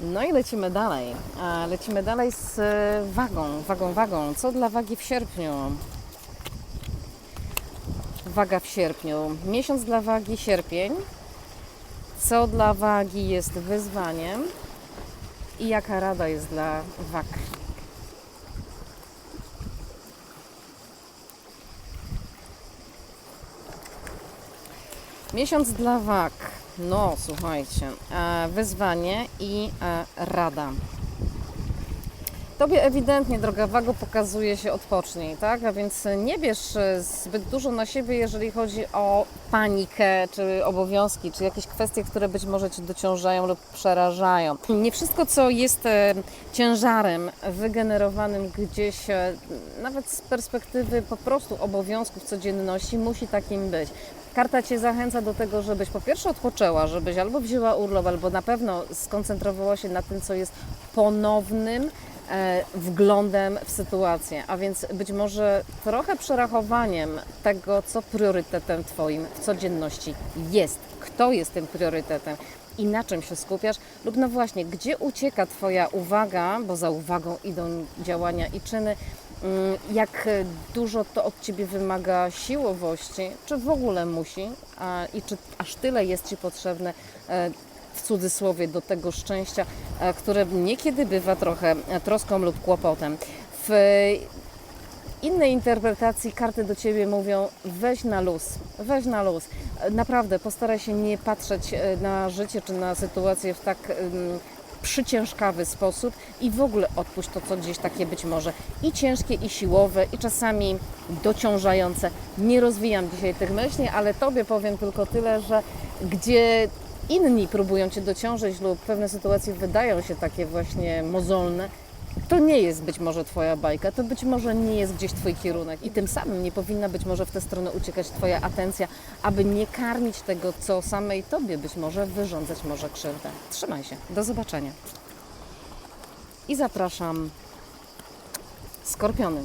No i lecimy dalej. Lecimy dalej z e, wagą, wagą, wagą. Co dla wagi w sierpniu? Waga w sierpniu. Miesiąc dla wagi sierpień. Co dla wagi jest wyzwaniem? I jaka rada jest dla wag? Miesiąc dla wag. No, słuchajcie, e, wyzwanie i e, rada. Tobie ewidentnie, droga wago, pokazuje się odpocznij, tak? A więc nie bierz e, zbyt dużo na siebie, jeżeli chodzi o panikę, czy obowiązki, czy jakieś kwestie, które być może Cię dociążają lub przerażają. Nie wszystko, co jest ciężarem wygenerowanym gdzieś, nawet z perspektywy po prostu obowiązków codzienności, musi takim być. Karta Cię zachęca do tego, żebyś po pierwsze odpoczęła, żebyś albo wzięła urlop, albo na pewno skoncentrowała się na tym, co jest ponownym e, wglądem w sytuację, a więc być może trochę przerachowaniem tego, co priorytetem Twoim w codzienności jest, kto jest tym priorytetem i na czym się skupiasz, lub no właśnie, gdzie ucieka Twoja uwaga, bo za uwagą idą działania i czyny, jak dużo to od Ciebie wymaga siłowości, czy w ogóle musi, a, i czy aż tyle jest Ci potrzebne e, w cudzysłowie do tego szczęścia, e, które niekiedy bywa trochę e, troską lub kłopotem. W innej interpretacji karty do Ciebie mówią weź na luz, weź na luz. E, Naprawdę postaraj się nie patrzeć e, na życie czy na sytuację w tak przyciężkawy sposób i w ogóle odpuść to, co gdzieś takie być może i ciężkie, i siłowe, i czasami dociążające. Nie rozwijam dzisiaj tych myśli, ale Tobie powiem tylko tyle, że gdzie inni próbują Cię dociążyć lub pewne sytuacje wydają się takie właśnie mozolne, to nie jest być może Twoja bajka, to być może nie jest gdzieś Twój kierunek i tym samym nie powinna być może w tę stronę uciekać Twoja atencja, aby nie karmić tego, co samej Tobie być może wyrządzać może krzywdę. Trzymaj się, do zobaczenia. I zapraszam Skorpiony.